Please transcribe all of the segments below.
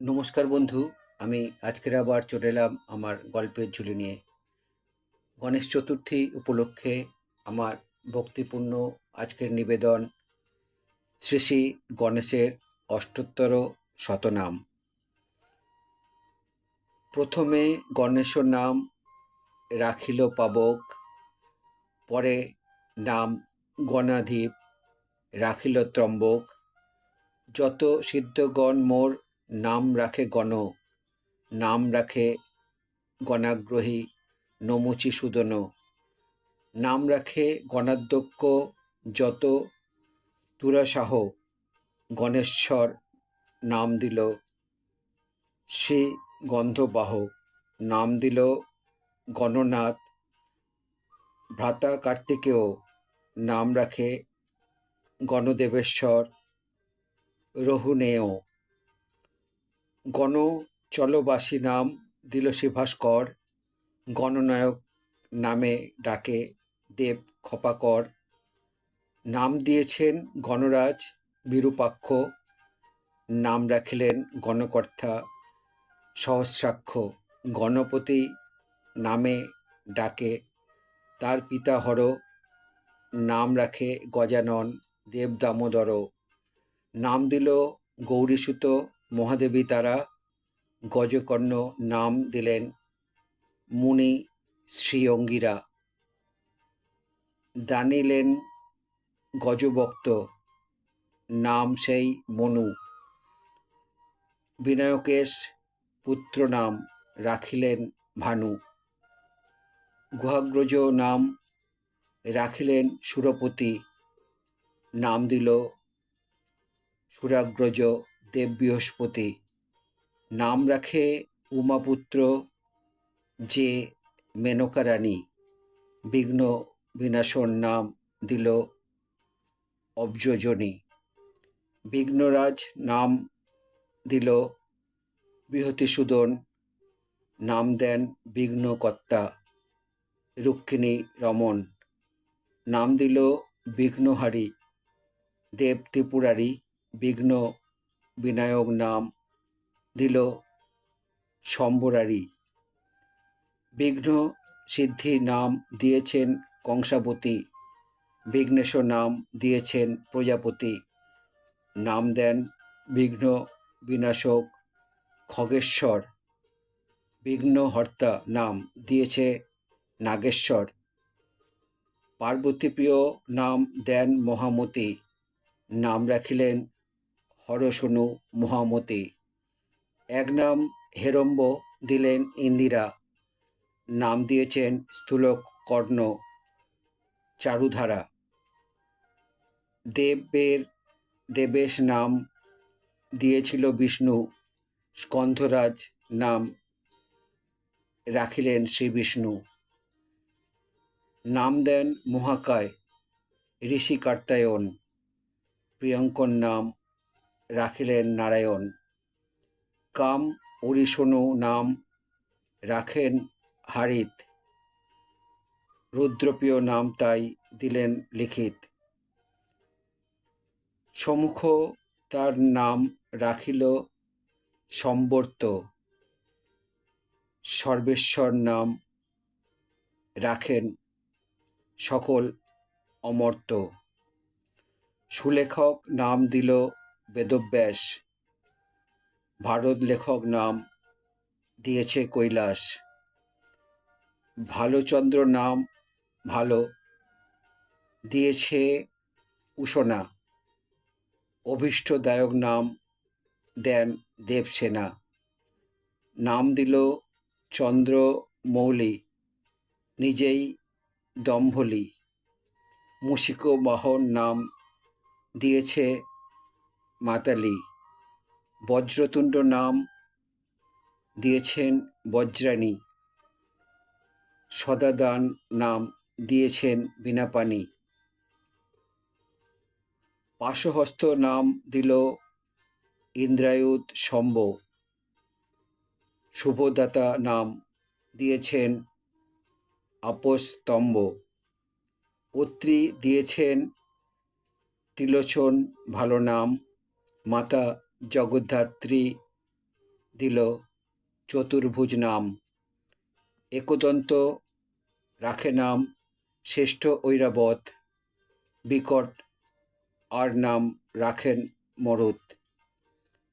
নমস্কার বন্ধু, আমি আজকের আবার চলে এলাম আমার গল্পের ঝুলি নিয়ে। গণেশ চতুর্থী উপলক্ষে আমার ভক্তিপূর্ণ আজকের নিবেদন শ্রী শ্রী গণেশের অষ্টোত্তর শতনাম। প্রথমে গণেশ নাম রাখিল পাবক, পরে নাম গণাধীপ, রাখিল ত্রম্বক। যত সিদ্ধগণ মোর নাম রাখে গণ, নাম রাখে গণাগ্রহী, নমুচি সুদন। নাম রাখে গণাধ্যক্ষ, যত তুরাসাহ গণেশ্বর নাম দিল শ্রী গন্ধবাহ। নাম দিল গণনাথ ভ্রাতা কার্তিকেয় নাম রাখে গণদেবেশ্বর রহুনেয়। গণ চলবাসী নাম দিল শিভাস্কর, গণনায়ক নামে ডাকে দেব খপাকর। নাম দিয়েছেন গণরাজ বিরূপাক্ষ, নাম রাখিলেন গণকর্তা সহস্রাক্ষ। গণপতি নামে ডাকে, তার পিতা হর, নাম রাখে গজানন দেব দামোদর। নাম দিল গৌরীসুত মহাদেবী তারা গজকর্ণ নাম দিলেন মুনি শ্রীঅঙ্গিরা। দানিলেন গজবক্ত নাম সেই মনু। বিনায়কেশ পুত্র নাম রাখিলেন ভানু। গুহাগ্রজ নাম রাখিলেন সুরপতি। নাম দিল সুরাগ্রজ দেব বৃহস্পতি। নাম রাখে উমাপুত্র, যে মেনকা রানী। বিঘ্ন বিনাশন নাম দিল অব্জজনী বিঘ্নরাজ নাম দিল বৃহতিসূদন। নাম দেন বিঘ্নকর্তা রুক্মিণী রমন। নাম দিল বিঘ্নহারী। দেব ত্রিপুরারী বিঘ্ন বিনায়ক নাম দিল সম্বরারি বিঘ্ন সিদ্ধি নাম দিয়েছেন কংসাবতী বিঘ্নেশ্বর নাম দিয়েছেন প্রজাপতি। নাম দেন বিঘ্ন বিনাশক খগেশ্বর। বিঘ্নহর্তা নাম দিয়েছে নাগেশ্বর। পার্বতীপ্রিয় নাম দেন মহামতি। নাম রাখিলেন হরসনু মহামতি। এক নাম হেরম্ব দিলেন ইন্দিরা। নাম দিয়েছেন স্থূলক কর্ণ চারুধারা। দেবের, দেবেশ নাম দিয়েছিল বিষ্ণু। স্কন্ধরাজ নাম রাখিলেন শ্রী বিষ্ণু। নাম দেন মহাকায়, ঋষি কার্তায়ন। প্রিয়ঙ্কর নাম রাখিলেন নারায়ণ। কাম অরিশনু নাম রাখেন হারিত। রুদ্রপ্রিয় নাম তাই দিলেন লিখিত। সমুখ তার নাম রাখিল সম্বর্ত। সর্বেশ্বর নাম রাখেন সকল অমর্ত সুলেখক নাম দিল বেদব্যাস, ভারত লেখক নাম দিয়েছে কৈলাস। ভালোচন্দ্র নাম ভালো, দিয়েছে উষনা। অভীষ্টদায়ক নাম দেন দেবসেনা। নাম দিল চন্দ্র মৌলি নিজেই দম্ভলি। মুশিক বাহন নাম দিয়েছে মাতালি। বজ্রতুণ্ড নাম দিয়েছেন বজ্রাণী। সদাদান নাম দিয়েছেন বিনাপানি। পাশহস্ত নাম দিল ইন্দ্রায়ুত সম্ভ শুভদাতা নাম দিয়েছেন আপস্তম্ভ। পত্রী দিয়েছেন ত্রিলোচন ভালো নাম মাতা জগদ্ধাত্রী দিল চতুর্ভুজ নাম। একদন্ত রাখে নাম শ্রেষ্ঠ ঐরাবত। বিকট আর নাম রাখেন মরুত।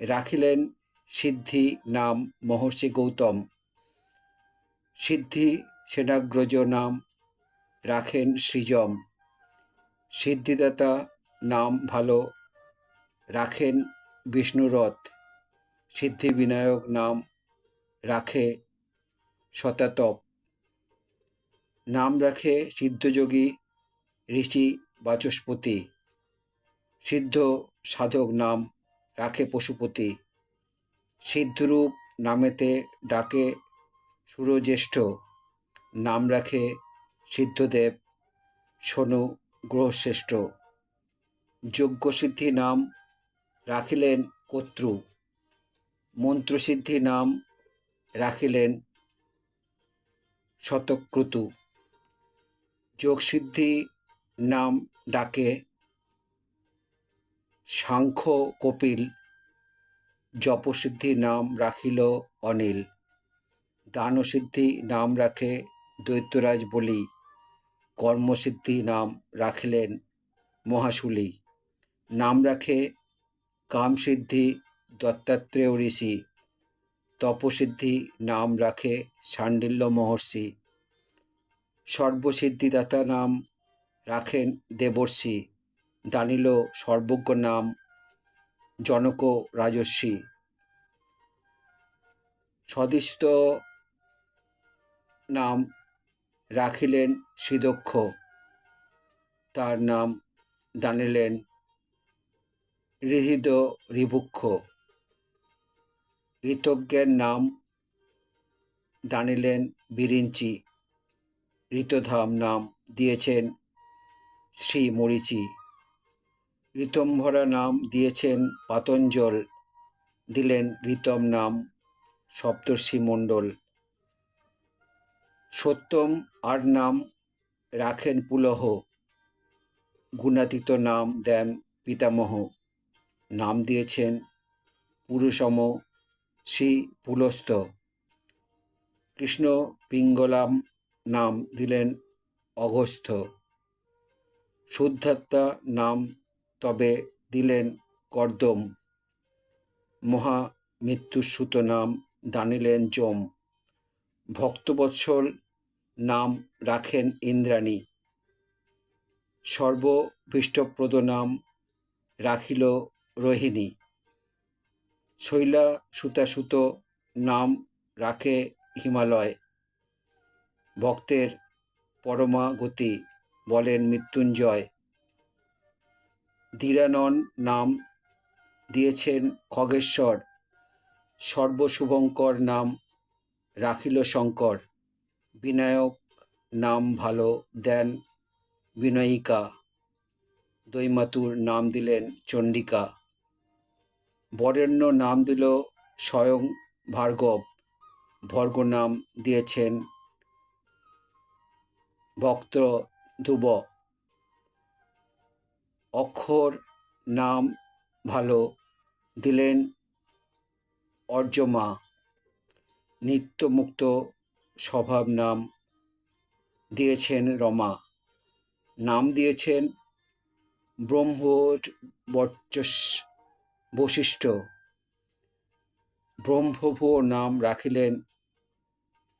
রাখিলেন সিদ্ধি নাম মহর্ষি গৌতম। সিদ্ধি সেনাগ্রজ নাম রাখেন সৃজম। সিদ্ধিদাতা নাম ভালো রাখেন বিষ্ণুরথ। সিদ্ধিবিনায়ক নাম রাখে শতাতপ নাম রাখে সিদ্ধযোগী ঋষি বাচস্পতি। সিদ্ধ সাধক নাম রাখে পশুপতি। সিদ্ধরূপ নামেতে ডাকে সুরজ্যেষ্ঠ। নাম রাখে সিদ্ধদেব শনু গ্রহশ্রেষ্ঠ। যজ্ঞসিদ্ধি নাম রাখিলেন কর্তৃ। মন্ত্রসিদ্ধি নাম রাখিলেন শতক্রতু যোগসিদ্ধি নাম ডাকে সাংখ্য কপিল জপসিদ্ধি নাম রাখিল অনিল। দানসিদ্ধি নাম রাখে দৈত্যরাজ বলি। কর্মসিদ্ধি নাম রাখিলেন মহাশুলি। নাম রাখে কামসিদ্ধি দত্তাত্রেয় ঋষি। তপসিদ্ধি নাম রাখে সাণ্ডিল্য মহর্ষি। সর্বসিদ্ধিদাতা নাম রাখেন দেবর্ষি। দানিল সর্বজ্ঞ নাম জনক রাজস্বী সদিষ্ট নাম রাখিলেন শ্রীদক্ষ তার নাম দানিলেন হৃহৃদ রিভুক্ষ। ঋতজ্ঞের নাম দানিলেন বিরিঞ্চি। ঋতধাম নাম দিয়েছেন শ্রী মরিচি ঋতম্ভরা নাম দিয়েছেন পাতঞ্জল। দিলেন ঋতম নাম সপ্তর্ষি মণ্ডল। সত্যম আর নাম রাখেন পুলহ। গুণাতীত নাম দেন পিতামহ। নাম দিয়েছেন পুরুষম শ্রী পুলস্ত। কৃষ্ণ পিঙ্গলাম নাম দিলেন অগস্ত্য শুদ্ধাত্মা নাম তবে দিলেন কর্দম। মহা মৃত্যুসূত নাম দানিলেন যম। ভক্তবৎসল নাম রাখেন ইন্দ্রাণী। সর্বভীষ্টপ্রদ নাম রাখিল রোহিণী। শৈলা সুতাসুত নাম রাখে হিমালয়। ভক্তের পরমা গতি বলেন মৃত্যুঞ্জয়। ধীরানন নাম দিয়েছেন খগেশ্বর। সর্বশুভঙ্কর নাম রাখিল শঙ্কর। বিনায়ক নাম ভালো দেন বিনয়িকা। দৈমাতুর নাম দিলেন চণ্ডিকা। বরেণ্য নাম দিল স্বয়ং ভার্গব। ভর্গ নাম দিয়েছেন ভক্ত ধ্রুব। অক্ষর নাম ভালো দিলেন অর্জমা নিত্যমুক্ত স্বভাব নাম দিয়েছেন রমা। নাম দিয়েছেন ব্রহ্মবর্চস বশিষ্ঠ। ব্রহ্মভূ নাম রাখিলেন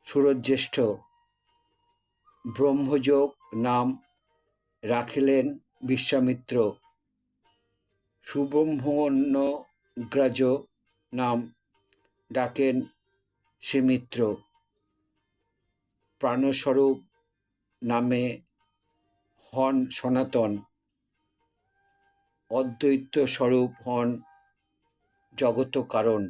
সুরজ্যেষ্ঠ। ব্রহ্মযোগ নাম রাখিলেন বিশ্বামিত্র। সুব্রহ্মণ্যগ্রাজ নাম ডাকেন শ্রীমিত্র প্রাণস্বরূপ নামে হন সনাতন। অদ্বৈত স্বরূপ হন জগত কারণ।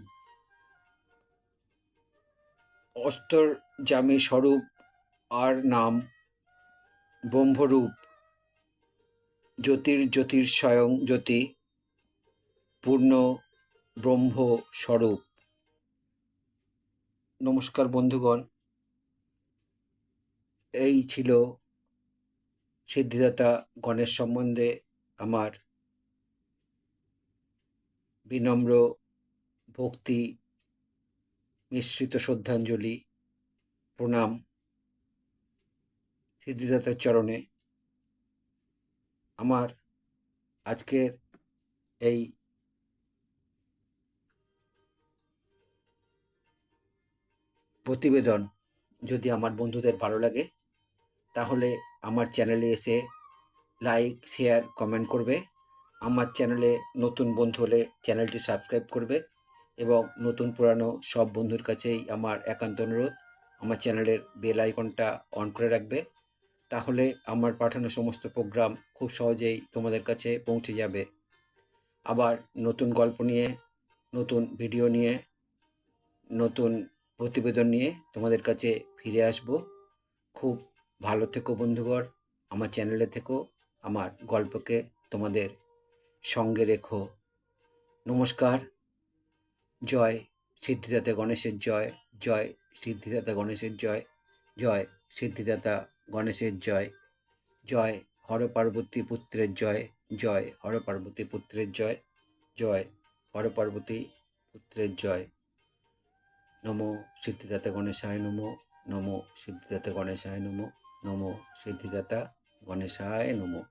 অস্তরজামী স্বরূপ আর নাম ব্রহ্মরূপ। জ্যোতির জ্যোতির স্বয়ং জ্যোতি, পূর্ণ ব্রহ্ম স্বরূপ। নমস্কার বন্ধুগণ, এই ছিল সিদ্ধিদাতা গণেশ সম্বন্ধে আমার বিনম্র ভক্তি, মিশ্রিত শ্রদ্ধাঞ্জলি, প্রণাম, সিদ্ধিদাতার চরণে আমার আজকের এই প্রতিবেদন যদি আমার বন্ধুদের ভালো লাগে, তাহলে আমার চ্যানেলে এসে লাইক, শেয়ার, কমেন্ট করবে। আমার চ্যানেলে নতুন বন্ধু হলে চ্যানেলটি সাবস্ক্রাইব করবে। এবং নতুন পুরানো সব বন্ধুর কাছেই আমার একান্ত অনুরোধ। আমার চ্যানেলের বেল আইকনটা অন করে রাখবে। তাহলে আমার পাঠানো সমস্ত প্রোগ্রাম খুব সহজেই তোমাদের কাছে পৌঁছে যাবে। আবার নতুন গল্প নিয়ে, নতুন ভিডিও নিয়ে, নতুন প্রতিবেদন নিয়ে তোমাদের কাছে ফিরে আসব। খুব ভালো থেকো বন্ধুগণ, আমার চ্যানেলে থেকো, আমার গল্পকে তোমাদের সঙ্গে রেখো। নমস্কার। জয়, সিদ্ধিদাতা গণেশের জয় জয়, সিদ্ধিদাতা গণেশের জয় জয়, সিদ্ধিদাতা গণেশের জয় জয় হর পার্বতী পুত্রের জয় জয় হর পার্বতী পুত্রের জয় জয় হর পার্বতী পুত্রের জয়। নমো সিদ্ধিদাতা গণেশায় নমো নমো সিদ্ধিদাতা গণেশায় নমো নমো সিদ্ধিদাতা গণেশায় নমো।